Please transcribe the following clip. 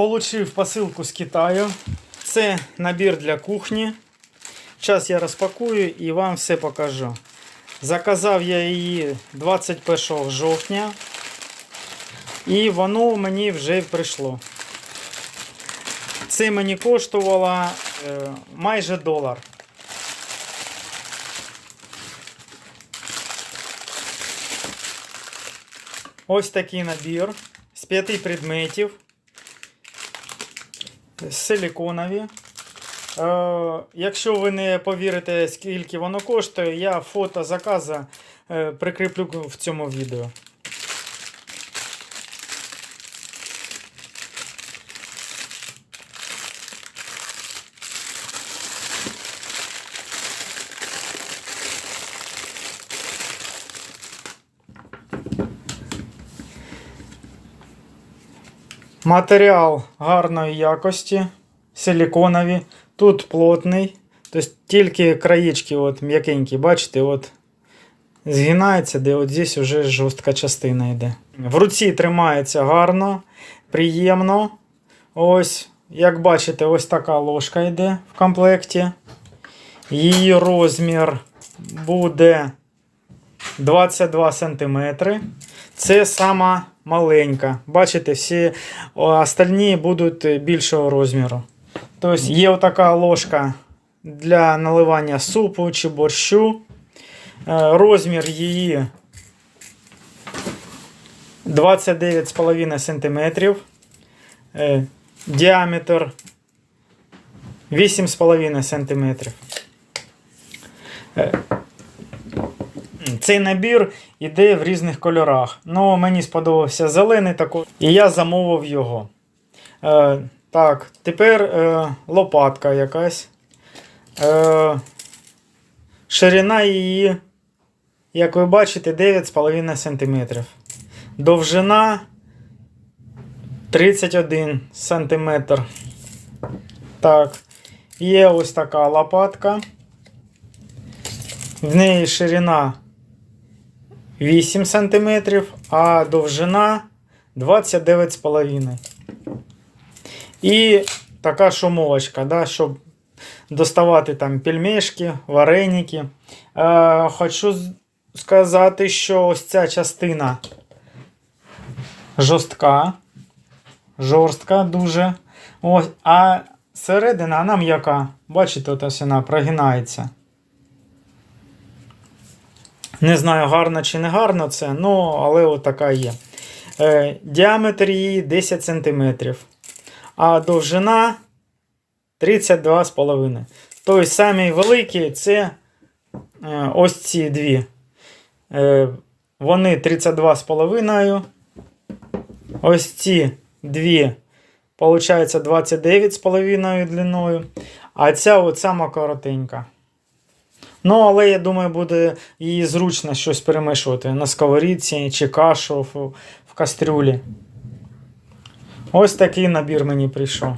Получив посилку з Китаю. Це набір для кухні. Зараз я розпакую і вам все покажу. Заказав я її 21 жовтня. І воно мені вже прийшло. Це мені коштувало е, майже долар. Ось такий набір з п'яти предметів. Силіконові. Е, якщо ви не повірите, скільки воно коштує, я фото заказу е, прикріплю в цьому відео. Матеріал гарної якості, силіконові. Тут плотний. Тобто тільки краєчки от м'якенькі, бачите, от згинається, де от здесь вже жорстка частина йде. В руці тримається гарно, приємно. Ось, як бачите, ось така ложка йде в комплекті. Її розмір буде 22 см. Це сама маленька. Бачите, всі остальні будуть більшого розміру. Тобто є отака ложка для наливання супу чи борщу. Е, Розмір її 29,5 см. Е, Діаметр 8,5 см. Цей набір іде в різних кольорах. Ну, мені сподобався зелений такий, і я замовив його. Е, так, тепер е, лопатка якась. Е, ширина її, як ви бачите, 9,5 см. Довжина 31 см. Так, є ось така лопатка. В неї ширина 8 см, а довжина 29,5 І така шумовочка, да, щоб доставати там пельмешки, вареники. Е, хочу сказати, що ось ця частина жорстка, жорстка дуже. Ось, а середина вона м'яка. Бачите, ось вона прогинається. Не знаю, гарно чи не гарно це, ну, але от є. Е, діаметр її 10 см, а довжина 32,5 Тобто самі великі це е, ось ці дві. Е, вони 32,5. Ось ці дві, виходить, 29,5 длиною. А ця от сама коротенька. Ну, але я думаю, буде її зручно щось перемішувати на сковорідці чи кашу в кастрюлі. Ось такий набір мені прийшов.